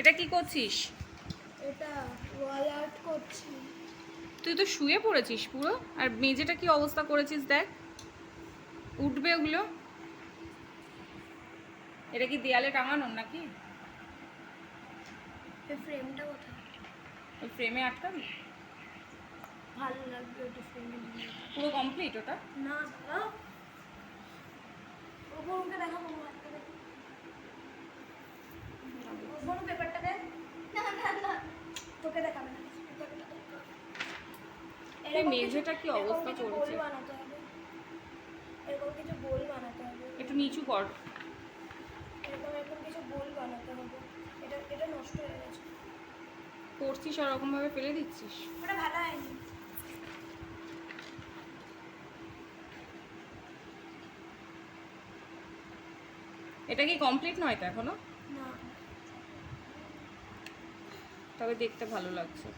এটা কি করছিস? এটা ওয়াল আর্ট করছি। তুই তো শুয়ে পড়েছিস পুরো। আর মেঝেটা কি অবস্থা করেছিস দেখ। উঠবে ওগুলো। এটা কি দেয়ালে টাঙানো নাকি? ফ্রেমটা কোথায়? ওই ফ্রেমে আটকাবি? ভালো লাগবে ওটা ফ্রেমে পুরো কমপ্লিট ওটা? না দাদা ওপরকে দেখাবো। পেপারটা দে না না না তোকে দেখাবে না। এই মেঝেটা কি অবস্থা কিছু করেছে? এরকম কিছু গোল বানাতে হবে। একটু নিচু কর। এরকম এরকম কিছু গোল বানাতে হবে। এটা এটা নষ্ট হয়ে গেছে। করছিস আর ওরকম ভাবে ফেলে দিচ্ছিস? ওটা ভালো হয়নি। এটা কি কমপ্লিট নয় তো এখনও না তবে দেখতে ভালো লাগছে।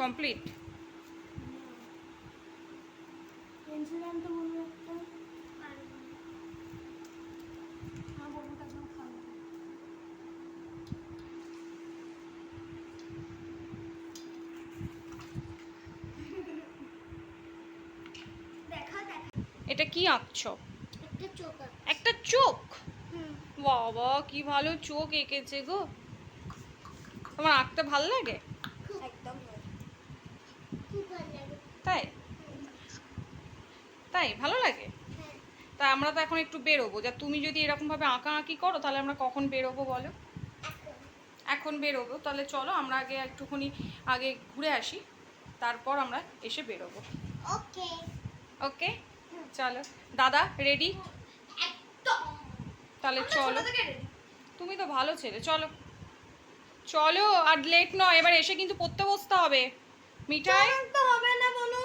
কমপ্লিট পেন্সিল আনতে বলব একটা হ্যাঁ বলব একদম খাব দেখা দেখা এটা কি আঁকছ? একটা চোখ বাবা কি ভালো চোখ এঁকেছে গো। তোমার আঁকতে ভালো লাগে? ভালো। লাগে। তাই? তাই? ভালো লাগে? হ্যাঁ। তা আমরা তো এখন একটু বেরোবো। যা তুমি যদি এরকমভাবে আঁকা আঁকি করো তাহলে আমরা কখন বেরোবো বলো? এখন বেরোবো। তাহলে চলো আমরা আগে একটুখানি আগে ঘুরে আসি। তারপর আমরা এসে বেরোবো। ওকে। ওকে? চলো। দাদা রেডি তাহলে চলো। তুমি তো ভালো ছেলে চলো। চলো আর লেট নয় এবার এসে কিন্তু পড়তে বসতে হবে। মিঠাই? তো হবে না বলো।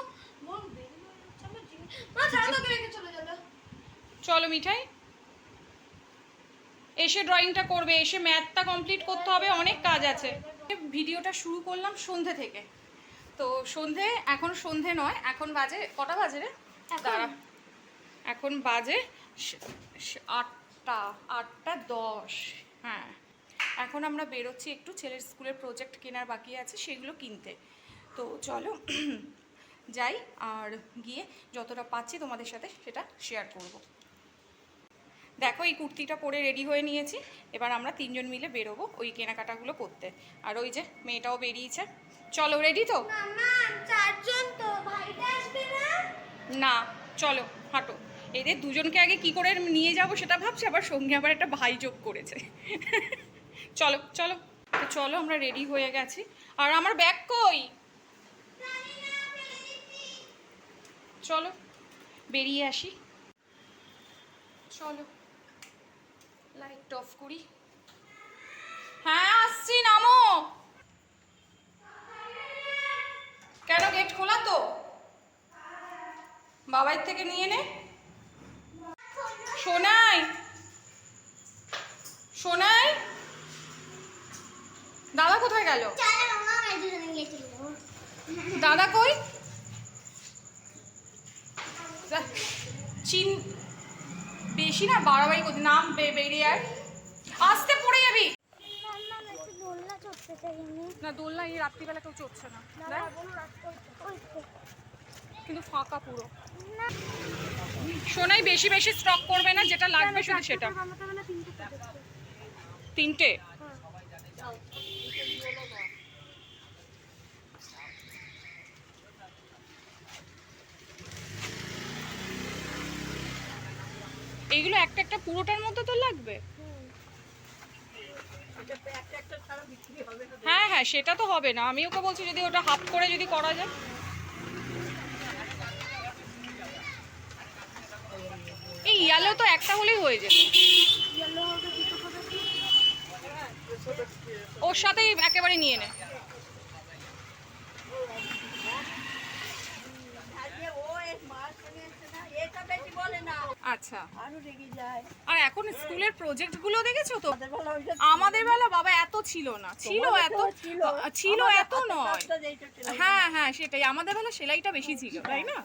চলো মিঠাই। এসে ড্রয়িংটা করবে এসে ম্যাথটা কমপ্লিট করতে হবে অনেক কাজ আছে। ভিডিওটা শুরু করলাম সন্ধে থেকে। তো সন্ধে এখন সন্ধে নয় এখন বাজে কটা বাজে রে? দাঁড়া। এখন বাজে আটটা আটটা দশ। হ্যাঁ। এখন আমরা বেরোচ্ছি একটু ছেলের স্কুলের প্রজেক্ট কেনার বাকি আছে সেগুলো কিনতে। তো চলো যাই আর গিয়ে যতটা পাচ্ছি তোমাদের সাথে সেটা শেয়ার করব। দেখো এই কুর্তিটা পরে রেডি হয়ে নিয়েছি। এবার আমরা তিনজন মিলে বেরোবো ওই কেনাকাটাগুলো করতে। আর ওই যে মেয়েটাও বেরিয়েছে। চলো রেডি তো? না চলো হাঁটো। এদের দুজনকে আগে কি করে নিয়ে যাব সেটা ভাবছে, আবার সঙ্গে আবার একটা ভাই যোগ করেছে। চলো চলো। তো চলো, আমরা রেডি হয়ে গেছি। আর আমার ব্যাগ কই? চলো, বেরিয়ে আসি। চলো লাইট অফ করি। হ্যাঁ আসছি, নামো। কেন গেট খোলা তো? বাবার থেকে নিয়ে নে। সোনাই। সোনাই? দাদা কোথায় গেল? দাদা কই? চিন বেশি না বাড়াবাড়ি করতে নাম বেরিয়ে আর আসতে পড়ে যাবি। না দোলনা এই রাত্রিবেলা কেউ চড়ছে না। কিন্তু ফাঁকা পুরো। সোনাই বেশি বেশি স্টক করবে না, যেটা লাগবে শুধু সেটা। তিনটে? এইগুলো একটা একটা পুরোটার মধ্যে তো লাগবে? হ্যাঁ হ্যাঁ সেটা তো হবে না। আমি ওকে বলছি যদি ওটা হাফ করে যদি করা যায়। ইয়ালো তো একটা হলেই হয়ে যেত। ওর সাথেই একেবারে নিয়ে নে। আচ্ছা। আরও এখন স্কুলের দেখেছ তো? আমাদের বেলা বাবা এত ছিল না। ছিল এত ছিল। এত নয়। হ্যাঁ হ্যাঁ সেটাই। আমাদের বেলা সেলাইটা বেশি ছিল তাই না?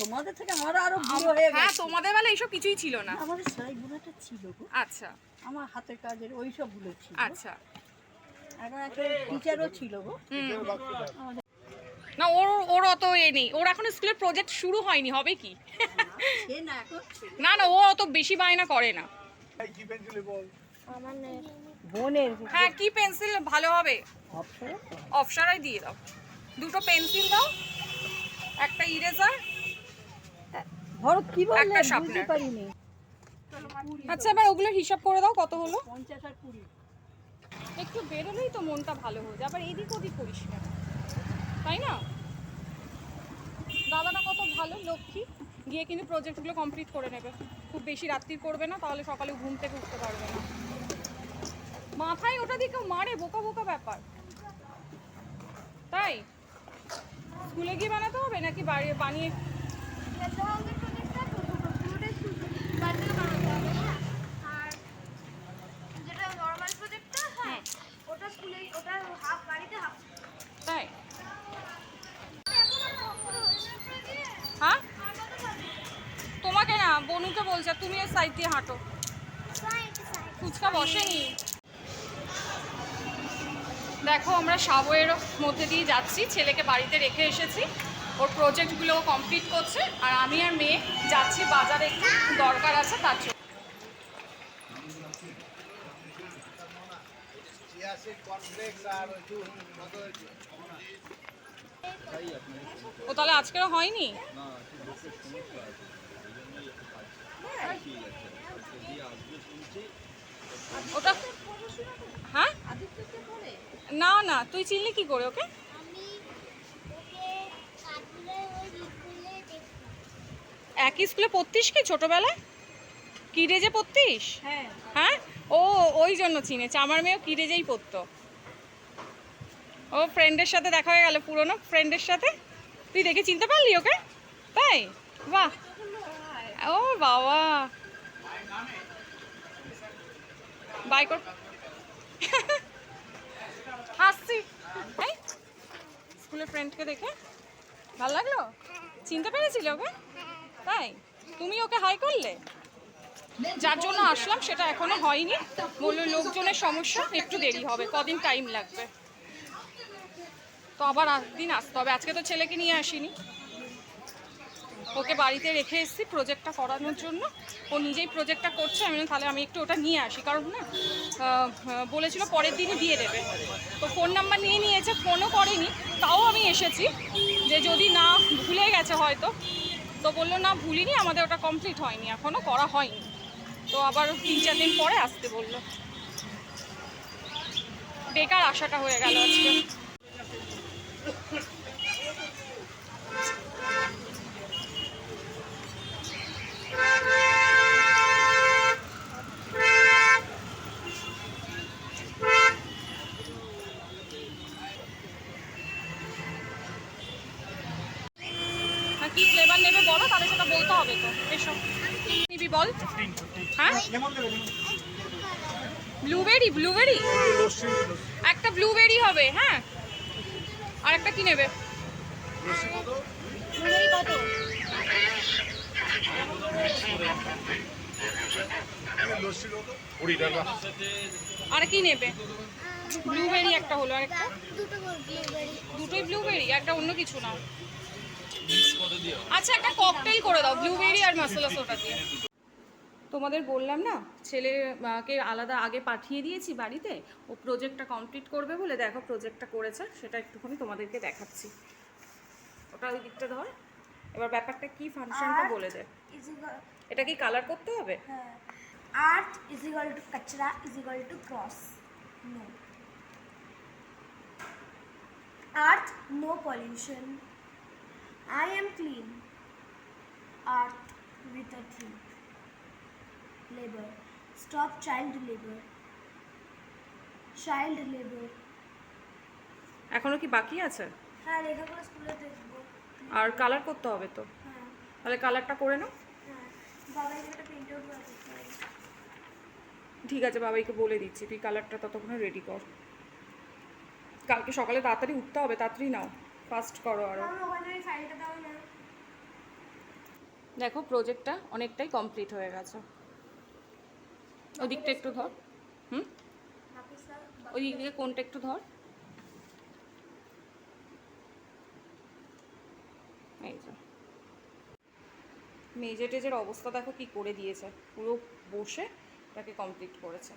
তোমাদের থেকে আমরা আরও বুড়ো হয়ে হ্যাঁ তোমাদের বেলা এইসব কিছুই ছিল না। আমাদের সেলাই বুড়োটা ছিল গো। আচ্ছা। আমার হাতের কাজের ওই সবগুলো ছিল। আচ্ছা। এখন একটা টিচারও ছিল গো। না ওর ওর অত এ নেই। ওর এখন স্কুলের প্রজেক্ট শুরু হয়নি হবে কি? না না না ও অত বেশি বায়না করে না। বোনের হ্যাঁ কি পেন্সিল ভালো হবে। অপসারাই দিয়ে দাও। দুটো পেন্সিল দাও। একটা ইরেজার ধরো কি বললে বুঝতে পারিনি। আচ্ছা এবার ওগুলোর হিসাব করে দাও কত হলো? পঞ্চাশ আর কুড়ি। একটু বেরোলেই তো মনটা ভালো হয়ে যায় আবার এদিক ওদিক করিস কেন তাই না? দাদাটা কত ভালো লক্ষ্মী। গিয়ে কিন্তু প্রজেক্টগুলো কমপ্লিট করে নেবে। খুব বেশি রাত্রির করবে না তাহলে সকালে ঘুম থেকে উঠতে পারবে না। মাথায় ওটা দিয়ে কেউ মারে বোকা বোকা ব্যাপার। তাই? স্কুলে গিয়ে বানাতে হবে নাকি বাড়ি বানিয়ে আর যেটা নর্মাল প্রজেক্টটা হ্যাঁ ওটা তাই হ্যাঁ তোমাকে না, বনুকে বলছে তুমি এর সাইড দিয়ে হাঁটো। ফুচকা বসেনি। দেখো, আমরা সাবয়ের মধ্যে দিয়ে যাচ্ছি, ছেলেকে বাড়িতে রেখে এসেছি। ওর প্রজেক্টগুলো কমপ্লিট করছে আর আমি আর মেয়ে যাচ্ছি, বাজারে একটু দরকার আছে তার জন্য। ও তাহলে আজকেরও হয়নি? ওটা হ্যাঁ? না না, তুই চিনলি কি করে ওকে কাটলে ওই স্কুলে দেখি একই স্কুলে পড়তিস কি ছোটবেলায়? কিরেজে পড়তিস হ্যাঁ। হ্যাঁ? ও ওই জন্য চিনেছে। আমার মেয়েও কিরেজেই পড়তো। ও ফ্রেন্ডের সাথে দেখা হয়ে গেল পুরনো ফ্রেন্ডের সাথে। তুই দেখে চিনতে পারলি ওকে? তাই? বাহ। ও বাবা। বাই কর। হাসছি। স্কুলের ফ্রেন্ডকে দেখে। ভালো লাগল? চিনতে পেরেছিলে ওকে? তাই? তুমি ওকে হাই করলে? যার জন্য আসলাম, সেটা এখনও হয়নি। বলল, লোকজনের সমস্যা, একটু দেরি হবে, কদিন টাইম লাগবে? তো আবার দিন আসতে হবে। আজকে তো ছেলেকে নিয়ে আসিনি। ওকে বাড়িতে রেখে এসেছি প্রজেক্টটা করানোর জন্য। ও নিজেই প্রজেক্টটা করছে। আমি তাহলে আমি একটু ওটা নিয়ে আসি। কারণ না বলেছিল পরের দিনই দিয়ে দেবে। তো ফোন নাম্বার নিয়ে নিয়েছে ফোনও করেনি। তাও আমি এসেছি যে যদি না ভুলে গেছে হয়তো তো বলল, না, ভুলিনি, আমাদের ওটা কমপ্লিট হয়নি এখনও করা হয়নি। তো আবার তিন চার দিন পরে আসতে বলল। বেকার আশাটা হয়ে গেল আজকে। হ্যাঁ কি ফ্লেভার নেবে বলো? তাহলে সেটা বলতে হবে তো। এসো। নিবি বল। হ্যাঁ? ব্লুবেরি ব্লুবেরি একটা ব্লুবেরি হবে হ্যাঁ? আর একটা কি নেবে? আর কি নেবে? ব্লুবেরি একটা হলো আর একটা দুটোই ব্লুবেরি একটা অন্য কিছু নাও আচ্ছা একটা ককটেল করে দাও ব্লুবেরি আর মশলা সোডা দিয়ে। তোমাদের বললাম না ছেলেকে আলাদা আগে পাঠিয়ে দিয়েছি বাড়িতে ও প্রজেক্টটা কমপ্লিট করবে বলে দেখো প্রজেক্টটা করেছে সেটা একটুখানি তোমাদেরকে দেখাচ্ছি। ওটা ওই দিকটা ধর এবার ব্যাপারটা কি ফাংশনটা বলে দে। এটা কি কালার করতে হবে? Art is equal to কচরা is equal to cross no earth no pollution I am clean earth with a tree labour stop child labour child labour এখনও কি বাকি আছে? হ্যাঁ লেখাগুলো স্কুলে দেখব। আর কালার করতে হবে তো। হ্যাঁ। তাহলে কালারটা করে নাও। হ্যাঁ। বাবাই একটা প্রিন্ট আউট করে। ঠিক আছে বাবাইকে বলে দিচ্ছি। তুই কালারটা ততক্ষণে রেডি কর। কালকে সকালে তাড়াতাড়ি উঠতে হবে তাড়াতাড়ি নাও। ফাস্ট করো আরও দেখো প্রজেক্টটা অনেকটাই কমপ্লিট হয়ে গেছে। ওদিকটা একটু ধর। হুম? ওই দিক থেকে কোনটা একটু ধর। এই যে। মেজে টেজের অবস্থা দেখো কি করে দিয়েছে। পুরো বসে এটাকে কমপ্লিট করেছে।